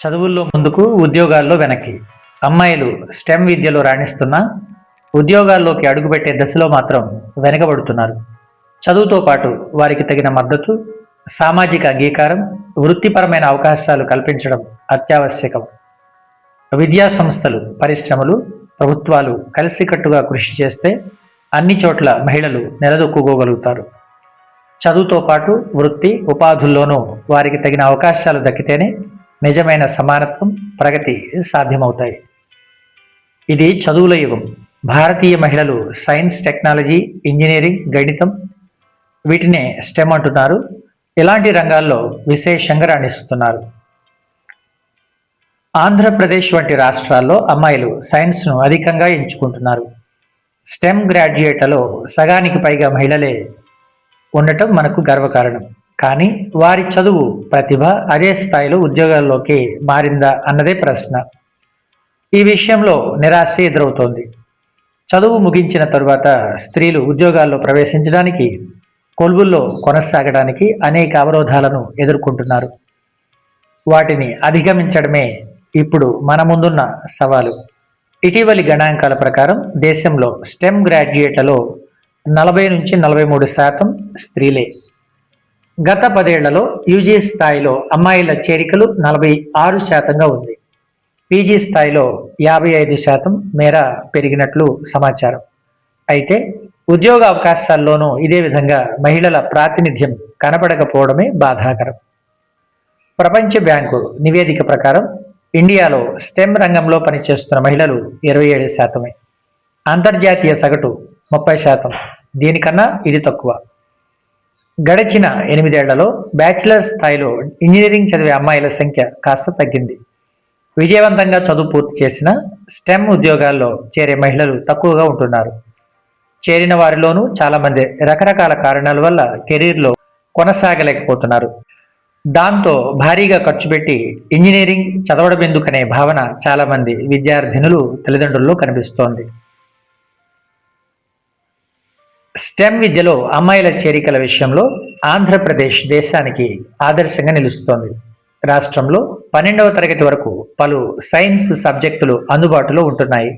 చదువుల్లో ముందుకు ఉద్యోగాల్లో వెనక్కి. అమ్మాయిలు స్టెమ్ విద్యలో రాణిస్తున్నా ఉద్యోగాల్లోకి అడుగుపెట్టే దశలో మాత్రం వెనకబడుతున్నారు. చదువుతో పాటు వారికి తగిన మద్దతు సామాజిక అంగీకారం వృత్తిపరమైన అవకాశాలు కల్పించడం అత్యావశ్యకం. విద్యా సంస్థలు పరిశ్రమలు ప్రభుత్వాలు కలిసికట్టుగా కృషి చేస్తే అన్ని చోట్ల మహిళలు నిలదొక్కుకోగలుగుతారు. చదువుతో పాటు వృత్తి ఉపాధుల్లోనూ వారికి తగిన అవకాశాలు దక్కితేనే నిజమైన సమానత్వం ప్రగతి సాధ్యమవుతాయి. ఇది చదువుల యుగం. భారతీయ మహిళలు సైన్స్ టెక్నాలజీ ఇంజనీరింగ్ గణితం వీటినే స్టెమ్ అంటున్నారు. ఇలాంటి రంగాల్లో విశేషంగా రాణిస్తున్నారు. ఆంధ్రప్రదేశ్ వంటి రాష్ట్రాల్లో అమ్మాయిలు సైన్స్ను అధికంగా ఎంచుకుంటున్నారు. స్టెమ్ గ్రాడ్యుయేట్లలో సగానికి పైగా మహిళలే ఉండటం మనకు గర్వకారణం. కానీ వారి చదువు ప్రతిభ అదే స్థాయిలో ఉద్యోగాల్లోకి మారిందా అన్నదే ప్రశ్న. ఈ విషయంలో నిరాశ ఎదురవుతోంది. చదువు ముగించిన తరువాత స్త్రీలు ఉద్యోగాల్లో ప్రవేశించడానికి కొలువుల్లో కొనసాగడానికి అనేక అవరోధాలను ఎదుర్కొంటున్నారు. వాటిని అధిగమించడమే ఇప్పుడు మన ముందున్న సవాలు. ఇటీవలి గణాంకాల ప్రకారం దేశంలో స్టెమ్ గ్రాడ్యుయేట్లలో నలభై నుంచి నలభై మూడు శాతం స్త్రీలే. గత పదేళ్ళలో యూజీ స్థాయిలో అమ్మాయిల చేరికలు నలభై ఆరు శాతంగా ఉంది. పీజీ స్థాయిలో యాభై ఐదు శాతం మేర పెరిగినట్లు సమాచారం. అయితే ఉద్యోగ అవకాశాల్లోనూ ఇదే విధంగా మహిళల ప్రాతినిధ్యం కనపడకపోవడమే బాధాకరం. ప్రపంచ బ్యాంకు నివేదిక ప్రకారం ఇండియాలో స్టెమ్ రంగంలో పనిచేస్తున్న మహిళలు ఇరవై ఏడు శాతమే. అంతర్జాతీయ సగటు ముప్పై శాతం. దీనికన్నా ఇది తక్కువ. గడిచిన ఎనిమిదేళ్ళలో బ్యాచిలర్ స్థాయిలో ఇంజనీరింగ్ చదివే అమ్మాయిల సంఖ్య కాస్త తగ్గింది. విజయవంతంగా చదువు పూర్తి చేసిన స్టెమ్ ఉద్యోగాల్లో చేరే మహిళలు తక్కువగా ఉంటున్నారు. చేరిన వారిలోనూ చాలామంది రకరకాల కారణాల వల్ల కెరీర్లో కొనసాగలేకపోతున్నారు. దాంతో భారీగా ఖర్చు పెట్టి ఇంజనీరింగ్ చదవడం ఎందుకనే భావన చాలామంది విద్యార్థినులు తల్లిదండ్రుల్లో కనిపిస్తోంది. స్టెమ్ విద్యలో అమ్మాయిల చేరికల విషయంలో ఆంధ్రప్రదేశ్ దేశానికి ఆదర్శంగా నిలుస్తోంది. రాష్ట్రంలో పన్నెండవ తరగతి వరకు పలు సైన్స్ సబ్జెక్టులు అందుబాటులో ఉంటున్నాయి.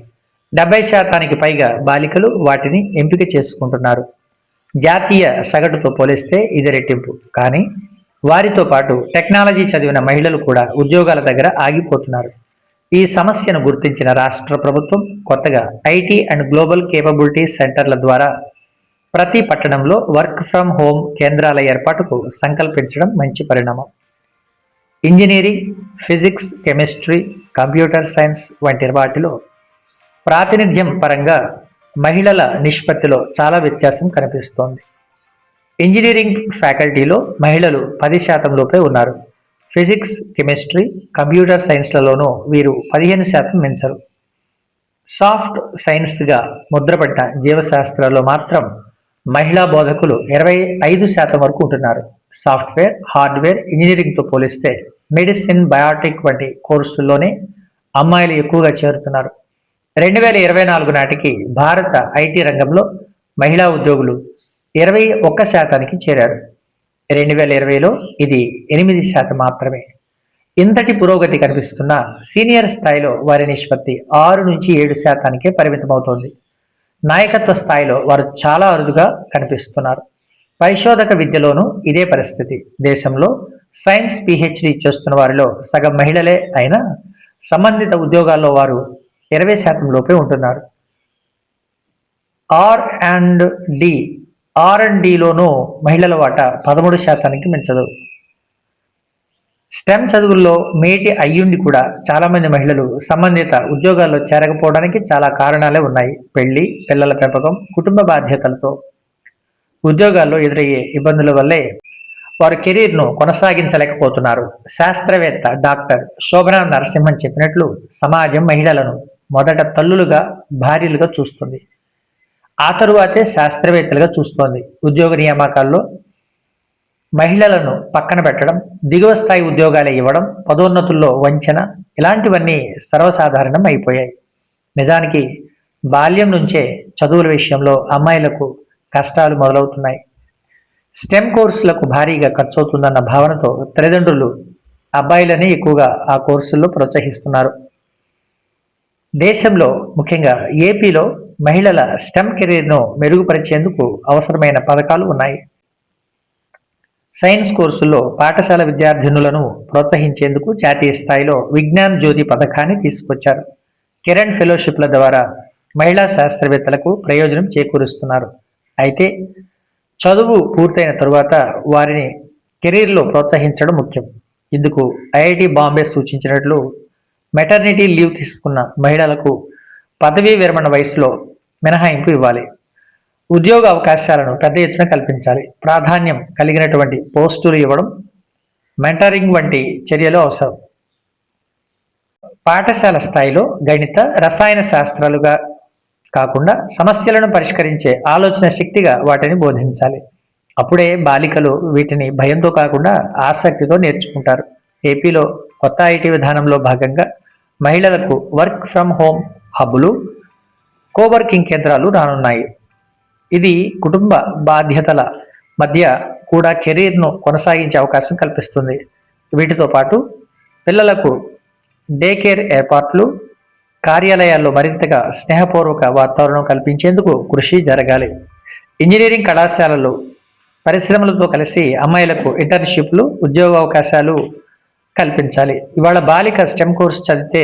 డెబ్బై శాతానికి పైగా బాలికలు వాటిని ఎంపిక చేసుకుంటున్నారు. జాతీయ సగటుతో పోలిస్తే ఇది రెట్టింపు. కానీ వారితో పాటు టెక్నాలజీ చదివిన మహిళలు కూడా ఉద్యోగాల దగ్గర ఆగిపోతున్నారు. ఈ సమస్యను గుర్తించిన రాష్ట్ర ప్రభుత్వం కొత్తగా ఐటీ అండ్ గ్లోబల్ కేపబిలిటీ సెంటర్ల ద్వారా ప్రతి పట్టణంలో వర్క్ ఫ్రమ్ హోమ్ కేంద్రాల ఏర్పాటుకు సంకల్పించడం మంచి పరిణామం. Engineering physics chemistry computer science వంటి వాటిలో ప్రాతినిధ్యం పరంగా మహిళల నిష్పత్తిలో చాలా వ్యత్యాసం కనిపిస్తోంది. ఇంజనీరింగ్ ఫ్యాకల్టీలో మహిళలు పది శాతంలోపే ఉన్నారు. ఫిజిక్స్ కెమిస్ట్రీ కంప్యూటర్ సైన్స్లలోనూ వీరు పదిహేను శాతం మించరు. సాఫ్ట్ సైన్స్గా ముద్రపడ్డ జీవశాస్త్రాల్లో మాత్రం మహిళా బోధకులు ఇరవై ఐదు శాతం వరకు ఉంటున్నారు. సాఫ్ట్వేర్ హార్డ్వేర్ ఇంజనీరింగ్తో పోలిస్తే మెడిసిన్ బయాటిక్ వంటి కోర్సుల్లోనే అమ్మాయిలు ఎక్కువగా చేరుతున్నారు. రెండు వేల ఇరవై నాలుగు నాటికి భారత ఐటీ రంగంలో మహిళా ఉద్యోగులు ఇరవై ఒక్క శాతానికి చేరారు. రెండు వేల ఇరవైలో ఇది ఎనిమిది శాతం మాత్రమే. ఇంతటి పురోగతి కనిపిస్తున్న సీనియర్ స్థాయిలో వారి నిష్పత్తి ఆరు నుంచి ఏడు శాతానికే పరిమితమవుతోంది. నాయకత్వ స్థాయిలో వారు చాలా అరుదుగా కనిపిస్తున్నారు. పరిశోధక విద్యలోనూ ఇదే పరిస్థితి. దేశంలో సైన్స్ పిహెచ్డి చేస్తున్న వారిలో సగం మహిళలే అయినా సంబంధిత ఉద్యోగాల్లో వారు ఇరవై శాతం లోపే ఉంటున్నారు. R and D R and డిలోనూ మహిళల వాటా పదమూడు శాతానికి మించదు. స్టెమ్ చదువుల్లో మేటి అయ్యుండి కూడా చాలామంది మహిళలు సంబంధిత ఉద్యోగాల్లో చేరకపోవడానికి చాలా కారణాలే ఉన్నాయి. పెళ్ళి పిల్లల పెంపకం కుటుంబ బాధ్యతలతో ఉద్యోగాల్లో ఎదురయ్యే ఇబ్బందుల వల్లే వారు కెరీర్ను కొనసాగించలేకపోతున్నారు. శాస్త్రవేత్త డాక్టర్ శోభనా నరసింహన్ చెప్పినట్లు సమాజం మహిళలను మొదట తల్లులుగా భార్యలుగా చూస్తుంది. ఆ తరువాతే శాస్త్రవేత్తలుగా చూస్తోంది. ఉద్యోగ నియామకాల్లో మహిళలను పక్కన పెట్టడం దిగువ స్థాయి ఉద్యోగాలు ఇవ్వడం పదోన్నతుల్లో వంచన ఇలాంటివన్నీ సర్వసాధారణం అయిపోయాయి. నిజానికి బాల్యం నుంచే చదువుల విషయంలో అమ్మాయిలకు కష్టాలు మొదలవుతున్నాయి. స్టెమ్ కోర్సులకు భారీగా ఖర్చవుతుందన్న భావనతో తల్లిదండ్రులు అబ్బాయిలని ఎక్కువగా ఆ కోర్సుల్లో ప్రోత్సహిస్తున్నారు. దేశంలో ముఖ్యంగా ఏపీలో మహిళల స్టెమ్ కెరీర్ను మెరుగుపరిచేందుకు అవసరమైన పథకాలు ఉన్నాయి. సైన్స్ కోర్సుల్లో పాఠశాల విద్యార్థినులను ప్రోత్సహించేందుకు జాతీయ స్థాయిలో విజ్ఞాన్ జ్యోతి పథకాన్ని తీసుకొచ్చారు. కిరణ్ ఫెలోషిప్ల ద్వారా మహిళా శాస్త్రవేత్తలకు ప్రయోజనం చేకూరుస్తున్నారు. అయితే చదువు పూర్తయిన తరువాత వారిని కెరీర్లో ప్రోత్సహించడం ముఖ్యం. ఇందుకు ఐఐటి బాంబే సూచించినట్లు మెటర్నిటీ లీవ్ తీసుకున్న మహిళలకు పదవీ విరమణ వయసులో మినహాయింపు ఇవ్వాలి. ఉద్యోగ అవకాశాలను పెద్ద ఎత్తున కల్పించాలి. ప్రాధాన్యం కలిగినటువంటి పోస్టులు ఇవ్వడం మెంటరింగ్ వంటి చర్యలు అవసరం. పాఠశాల స్థాయిలో గణిత రసాయన శాస్త్రాలుగా కాకుండా సమస్యలను పరిష్కరించే ఆలోచన శక్తిగా వాటిని బోధించాలి. అప్పుడే బాలికలు వీటిని భయంతో కాకుండా ఆసక్తితో నేర్చుకుంటారు. ఏపీలో కొత్త ఐటీ విధానంలో భాగంగా మహిళలకు వర్క్ ఫ్రమ్ హోమ్ హబ్బులు కోవర్కింగ్ కేంద్రాలు రానున్నాయి. ఇది కుటుంబ బాధ్యతల మధ్య కూడా కెరీర్ను కొనసాగించే అవకాశం కల్పిస్తుంది. వీటితో పాటు పిల్లలకు డే కేర్ ఏర్పాట్లు కార్యాలయాల్లో మరింతగా స్నేహపూర్వక వాతావరణం కల్పించేందుకు కృషి జరగాలి. ఇంజనీరింగ్ కళాశాలలు పరిశ్రమలతో కలిసి అమ్మాయిలకు ఇంటర్న్షిప్లు ఉద్యోగ అవకాశాలు కల్పించాలి. ఇవాళ బాలిక స్టెమ్ కోర్స్ చదివితే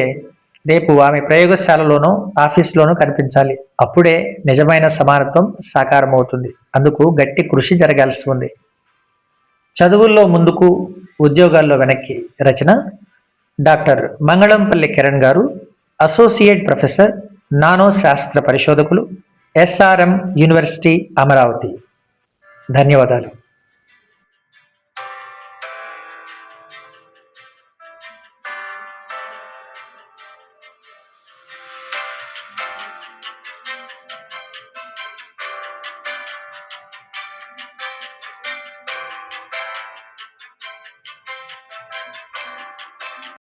రేపు ఆమె ప్రయోగశాలలోనూ ఆఫీస్లోనూ కనిపించాలి. అప్పుడే నిజమైన సమానత్వం సాకారమవుతుంది. అందుకు గట్టి కృషి జరగాల్సి ఉంది. చదువుల్లో ముందుకు ఉద్యోగాల్లో వెనక్కి రచన డాక్టర్ మంగళంపల్లి కిరణ్ గారు అసోసియేట్ ప్రొఫెసర్ నానో శాస్త్ర పరిశోధకులు ఎస్ఆర్ఎం యూనివర్సిటీ అమరావతి. ధన్యవాదాలు.